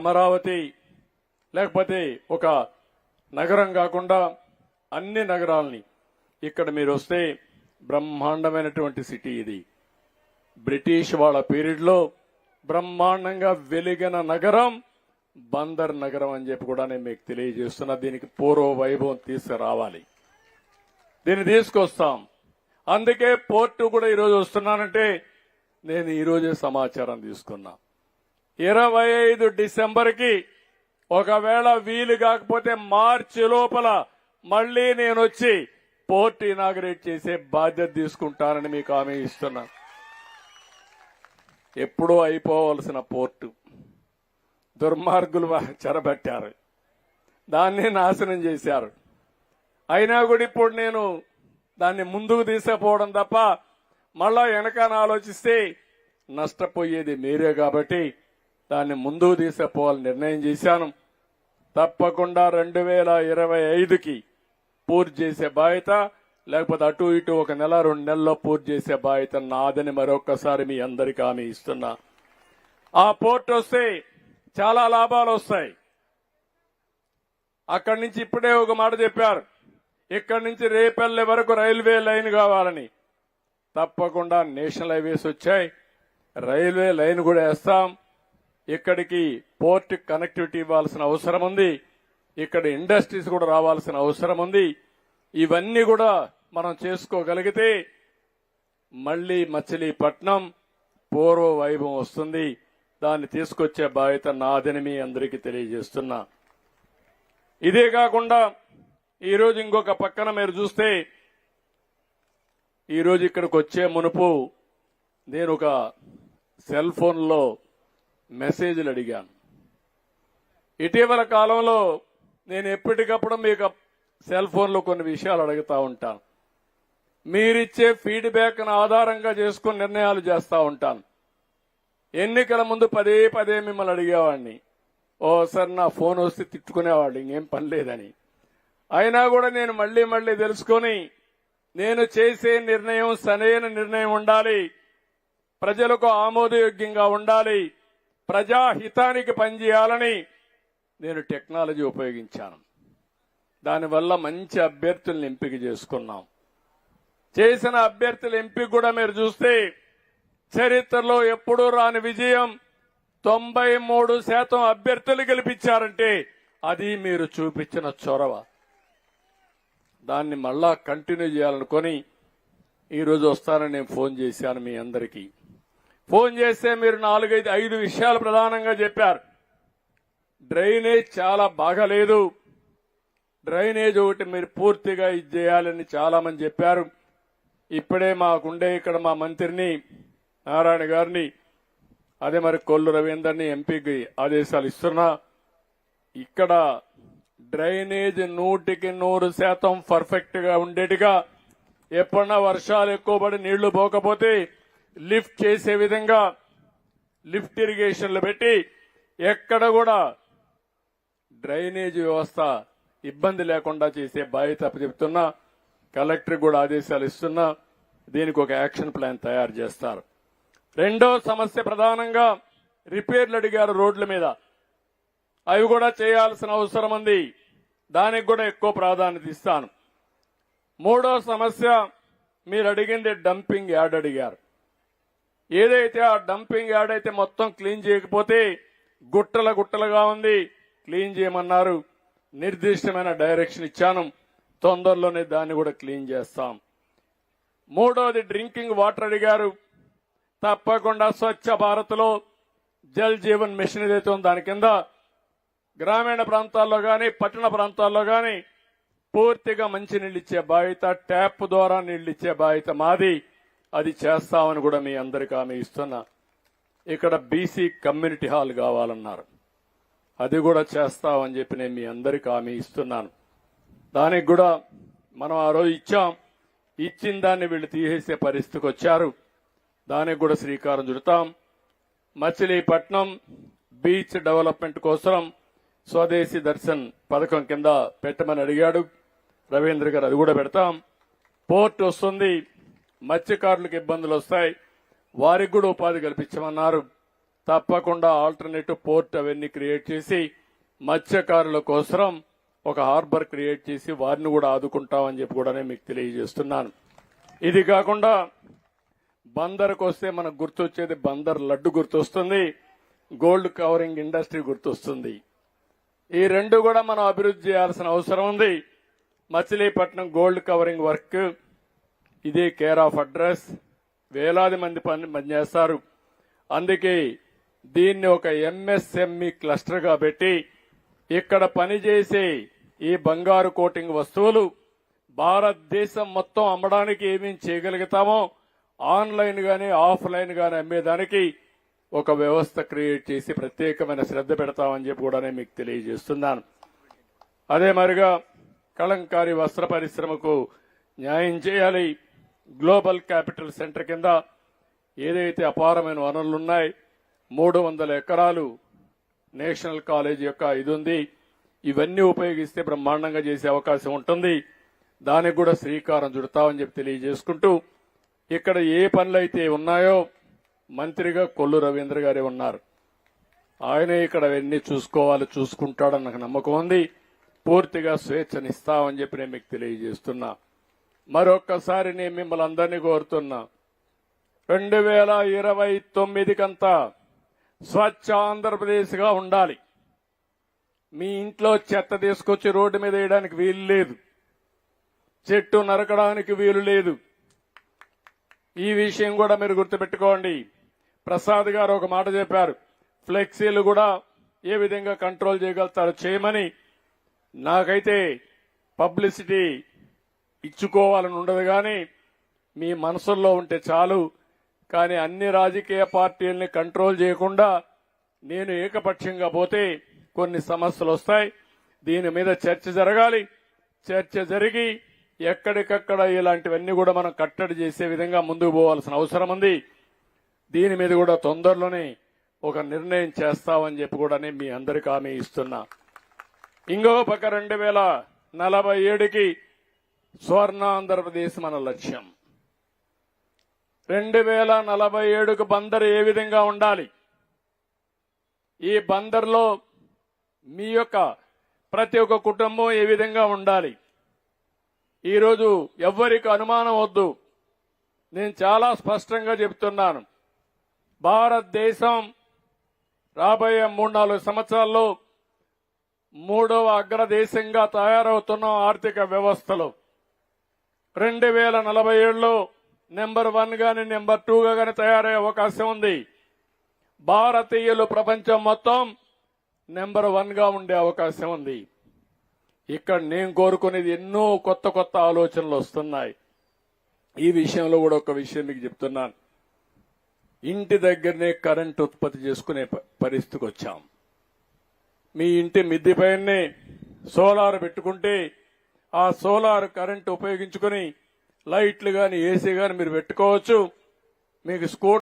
అమరావతి లేకపోతే ఒక నగరం కాకుండా అన్ని నగరాల్ని ఇక్కడ మీరు వస్తే బ్రహ్మాండమైనటువంటి సిటీ ఇది. బ్రిటిష్ వాళ్ళ పీరియడ్లో బ్రహ్మాండంగా వెలిగిన నగరం బందర్ నగరం అని చెప్పి కూడా నేను మీకు తెలియజేస్తున్నా. దీనికి పూర్వ వైభవం తీసుకురావాలి. దీన్ని తీసుకొస్తాం. అందుకే పోర్టు కూడా ఈరోజు వస్తున్నానంటే నేను ఈరోజే సమాచారం తీసుకున్నా. ఇరవై ఐదు డిసెంబర్కి ఒకవేళ వీలు కాకపోతే మార్చి లోపల మళ్ళీ నేను వచ్చి పోర్ట్ ఇనాగరేట్ చేసే బాధ్యత తీసుకుంటానని మీకు హామీ ఇస్తున్నా. ఎప్పుడూ అయిపోవలసిన పోర్టు. దుర్మార్గులు చెరబట్టారు. దాన్ని నాశనం చేశారు. అయినా కూడా ఇప్పుడు నేను దాన్ని ముందుకు తీసుకుపోవడం తప్ప మళ్ళా వెనకాన ఆలోచిస్తే నష్టపోయేది మీరే కాబట్టి దాన్ని ముందుకు తీసుకుపోవాలని నిర్ణయం చేశాను. తప్పకుండా రెండు వేల ఇరవై ఐదుకి పూర్తి చేసే బాధ్యత లేకపోతే అటు ఇటు ఒక నెల రెండు నెలల్లో పూర్తి చేసే బాధ్యత నాదని మరొకసారి మీ అందరికీ హామీ ఇస్తున్నా. ఆ పోర్ట్ వస్తే చాలా లాభాలు వస్తాయి. అక్కడి నుంచి ఇప్పుడే ఒక మాట చెప్పారు. ఇక్కడి నుంచి రేపల్లె వరకు రైల్వే లైన్ కావాలని. తప్పకుండా నేషనల్ హైవేస్ వచ్చాయి. రైల్వే లైన్ కూడా వేస్తాం. ఇక్కడికి పోర్ట్ కనెక్టివిటీ ఇవ్వాల్సిన అవసరం ఉంది. ఇక్కడ ఇండస్ట్రీస్ కూడా రావాల్సిన అవసరం ఉంది. ఇవన్నీ కూడా మనం చేసుకోగలిగితే మళ్ళీ మచిలీపట్నం పూర్వ వైభవం వస్తుంది. దాన్ని తీసుకొచ్చే బాధ్యత నాదని మీ అందరికీ తెలియజేస్తున్నా. ఇదే కాకుండా ఈరోజు ఇంకొక పక్కన మీరు చూస్తే ఈరోజు ఇక్కడికి వచ్చే మునుపు నేను ఒక సెల్ ఫోన్లో మెసేజ్లు అడిగాను. ఇటీవల కాలంలో నేను ఎప్పటికప్పుడు మీకు సెల్ ఫోన్లో కొన్ని విషయాలు అడుగుతూ ఉంటాను. మీరిచ్చే ఫీడ్బ్యాక్ను ఆధారంగా చేసుకుని నిర్ణయాలు చేస్తూ ఉంటాను. ఎన్నికల ముందు పదే పదే మిమ్మల్ని అడిగేవాడిని. ఓ సార్ నా ఫోన్ వస్తే తిట్టుకునేవాడు ఇంకేం పని లేదని. అయినా కూడా నేను మళ్ళీ మళ్ళీ తెలుసుకొని నేను చేసే నిర్ణయం సరైన నిర్ణయం ఉండాలి. ప్రజలకు ఆమోదయోగ్యంగా ఉండాలి. ప్రజాహితానికి పనిచేయాలని నేను టెక్నాలజీ ఉపయోగించాను. దానివల్ల మంచి అభ్యర్థులను ఎంపిక చేసుకున్నాం. చేసిన అభ్యర్థుల ఎంపిక కూడా మీరు చూస్తే చరిత్రలో ఎప్పుడూ రాని విజయం తొంభై మూడు శాతం అభ్యర్థులు గెలిపించారంటే అది మీరు చూపించిన చొరవ. దాన్ని మళ్ళా కంటిన్యూ చేయాలనుకొని ఈరోజు వస్తానని నేను ఫోన్ చేశాను మీ అందరికీ. ఫోన్ చేస్తే మీరు నాలుగైదు ఐదు విషయాలు ప్రధానంగా చెప్పారు. డ్రైనేజ్ చాలా బాగాలేదు. డ్రైనేజ్ ఒకటి మీరు పూర్తిగా ఇది చేయాలని చాలా మంది చెప్పారు. ఇప్పుడే మాకుండే ఇక్కడ మా మంత్రిని నారాయణ గారిని అదే మరి కొల్లు రవీందర్ని ఎంపీకి ఆదేశాలు ఇస్తున్నా. ఇక్కడ డ్రైనేజ్ నూటికి నూరు శాతం పర్ఫెక్ట్గా ఉండేట్టుగా ఎప్పుడన్నా వర్షాలు ఎక్కువ పడి నీళ్ళు పోకపోతే లిఫ్ట్ చేసే విధంగా లిఫ్ట్ ఇరిగేషన్లు పెట్టి ఎక్కడ కూడా డ్రైనేజ్ వ్యవస్థ ఇబ్బంది లేకుండా చేసే బాధ్యత చెప్తున్నా కలెక్టర్ కూడా ఆదేశాలు ఇస్తున్నా దీనికి ఒక యాక్షన్ ప్లాన్ తయారు చేస్తారు. రెండో సమస్య ప్రధానంగా రిపేర్లు అడిగారు రోడ్ల మీద. అవి కూడా చేయాల్సిన అవసరం ఉంది. దానికి కూడా ఎక్కువ ప్రాధాన్యత ఇస్తాను. మూడో సమస్య మీరు అడిగింది డంపింగ్ యార్డ్ అడిగారు. ఏదైతే ఆ డంపింగ్ యార్డ్ అయితే మొత్తం క్లీన్ చేయకపోతే గుట్టల గుట్టలుగా ఉంది. క్లీన్ చేయమన్నారు. నిర్దిష్టమైన డైరెక్షన్ ఇచ్చాను. తొందరలోనే దాన్ని కూడా క్లీన్ చేస్తాం. మూడోది డ్రింకింగ్ వాటర్ అడిగారు. తప్పకుండా స్వచ్ఛ భారత్లో జల్ జీవన్ మిషన్ ఏదైతే ఉందో దాని కింద గ్రామీణ ప్రాంతాల్లో కానీ పట్టణ ప్రాంతాల్లో కానీ పూర్తిగా మంచి నీళ్ళు ఇచ్చే బాధ్యత ట్యాప్ ద్వారా నీళ్ళిచ్చే ఇచ్చే బాధ్యత మాది. అది చేస్తామని కూడా మీ అందరికీ ఆమె ఇస్తున్నా ఇక్కడ బీసీ కమ్యూనిటీ హాల్ కావాలన్నారు. అది కూడా చేస్తామని చెప్పి నేను మీ అందరికీ హామీ ఇస్తున్నాను. దానికి కూడా మనం ఆ రోజు ఇచ్చాం. ఇచ్చిన దాన్ని వీళ్ళు తీసేసే పరిస్థితికి వచ్చారు. దానికి కూడా శ్రీకారం చుడతాం. మచిలీపట్నం బీచ్ డెవలప్మెంట్ కోసం స్వదేశీ దర్శన్ పథకం కింద పెట్టమని అడిగాడు. రవీంద్ర గారు అది కూడా పెడతాం. పోర్ట్ వస్తుంది. మత్స్యకారులకు ఇబ్బందులు వస్తాయి. వారికి కూడా ఉపాధి కల్పించమన్నారు. తప్పకుండా ఆల్టర్నేటివ్ పోర్ట్ అవన్నీ క్రియేట్ చేసి మత్స్యకారుల కోసం ఒక హార్బర్ క్రియేట్ చేసి వారిని కూడా ఆదుకుంటామని చెప్పి కూడా నేను మీకు తెలియజేస్తున్నాను. ఇది కాకుండా బందర్కు వస్తే మనకు గుర్తొచ్చేది బందర్ లడ్డు గుర్తొస్తుంది. గోల్డ్ కవరింగ్ ఇండస్ట్రీ గుర్తొస్తుంది. ఈ రెండు కూడా మనం అభివృద్ధి చేయాల్సిన అవసరం ఉంది. మచిలీపట్నం గోల్డ్ కవరింగ్ వర్క్ ఇదే కేర్ ఆఫ్ అడ్రస్ వేలాది మంది పని పనిచేస్తారు. అందుకే దీన్ని ఒక ఎంఎస్ఎంఈ క్లస్టర్గా పెట్టి ఇక్కడ పనిచేసే ఈ బంగారు కోటింగ్ వస్తువులు భారతదేశం మొత్తం అమ్మడానికి ఏమేం చేయగలుగుతామో ఆన్లైన్ గాని ఆఫ్లైన్ గాని అమ్మేదానికి ఒక వ్యవస్థ క్రియేట్ చేసి ప్రత్యేకమైన శ్రద్ధ పెడతామని చెప్పి కూడా నేను మీకు తెలియజేస్తున్నాను. అదే మరిగా కళంకారి వస్త్ర పరిశ్రమకు న్యాయం చేయాలి. గ్లోబల్ క్యాపిటల్ సెంటర్ కింద ఏదైతే అపారమైన వనరులు ఉన్నాయి మూడు వందల ఎకరాలు నేషనల్ కాలేజ్ యొక్క ఇది ఉంది. ఇవన్నీ ఉపయోగిస్తే బ్రహ్మాండంగా చేసే అవకాశం ఉంటుంది. దానికి కూడా శ్రీకారం చుడతామని చెప్పి తెలియజేసుకుంటూ ఇక్కడ ఏ పనులైతే ఉన్నాయో మంత్రిగా కొల్లు రవీంద్ర గారే ఉన్నారు. ఆయనే ఇక్కడ అవన్నీ చూసుకోవాలి చూసుకుంటాడని నాకు నమ్మకం ఉంది. పూర్తిగా స్వేచ్ఛనిస్తామని చెప్పి నేను మీకు తెలియజేస్తున్నా. మరొక్కసారి నేను మిమ్మల్ని అందరినీ కోరుతున్నా. రెండు వేల ఇరవై తొమ్మిదికంతా స్వచ్ఛ ఆంధ్రప్రదేశ్గా ఉండాలి. మీ ఇంట్లో చెత్త తీసుకొచ్చి రోడ్డు మీద వేయడానికి వీలు లేదు. చెట్టు నరకడానికి వీలు లేదు. ఈ విషయం కూడా మీరు గుర్తుపెట్టుకోండి. ప్రసాద్ గారు ఒక మాట చెప్పారు. ఫ్లెక్సీలు కూడా ఏ విధంగా కంట్రోల్ చేయగలుగుతారు చేయమని. నాకైతే పబ్లిసిటీ ఇచ్చుకోవాలని ఉండదు కానీ మీ మనసుల్లో ఉంటే చాలు. కానీ అన్ని రాజకీయ పార్టీల్ని కంట్రోల్ చేయకుండా నేను ఏకపక్షంగా పోతే కొన్ని సమస్యలు వస్తాయి. దీని మీద చర్చ జరగాలి. చర్చ జరిగి ఎక్కడికక్కడ ఇలాంటివన్నీ కూడా మనం కట్టడి చేసే విధంగా ముందుకు పోవాల్సిన అవసరం ఉంది. దీని మీద కూడా తొందరలోనే ఒక నిర్ణయం చేస్తామని చెప్పి కూడా నేను మీ అందరికి హామీ ఇస్తున్నా. ఇంకో పక్క రెండు వేల నలభై ఏడుకి స్వర్ణ ఆంధ్రప్రదేశ్ మన లక్ష్యం. రెండు వేల నలభై ఏడుకు బందరు ఏ విధంగా ఉండాలి? ఈ బందర్లో మీ యొక్క ప్రతి ఒక్క కుటుంబం ఏ విధంగా ఉండాలి? ఈరోజు ఎవ్వరికి అనుమానం వద్దు. నేను చాలా స్పష్టంగా చెప్తున్నాను. భారతదేశం రాబోయే మూడు నాలుగు సంవత్సరాల్లో మూడవ అగ్రదేశంగా తయారవుతున్న ఆర్థిక వ్యవస్థలో రెండు వేల నలభై ఏడులో నెంబర్ వన్ గాని నెంబర్ టూగా కానీ గాని తయారయ్యే అవకాశం ఉంది. భారతీయులు ప్రపంచం మొత్తం నెంబర్ వన్గా ఉండే అవకాశం ఉంది. ఇక్కడ నేను కోరుకునేది ఎన్నో కొత్త కొత్త ఆలోచనలు వస్తున్నాయి. ఈ విషయంలో కూడా ఒక విషయం మీకు చెప్తున్నాను. ఇంటి దగ్గరనే కరెంట్ ఉత్పత్తి చేసుకునే పరిస్థితికి వచ్చాం. మీ ఇంటి మిద్దిపైనే సోలార్ పెట్టుకుంటే ఆ సోలార్ కరెంట్ ఉపయోగించుకొని లైట్లు గాని ఏసీ గాని మీరు పెట్టుకోవచ్చు. మీకు స్కూటర్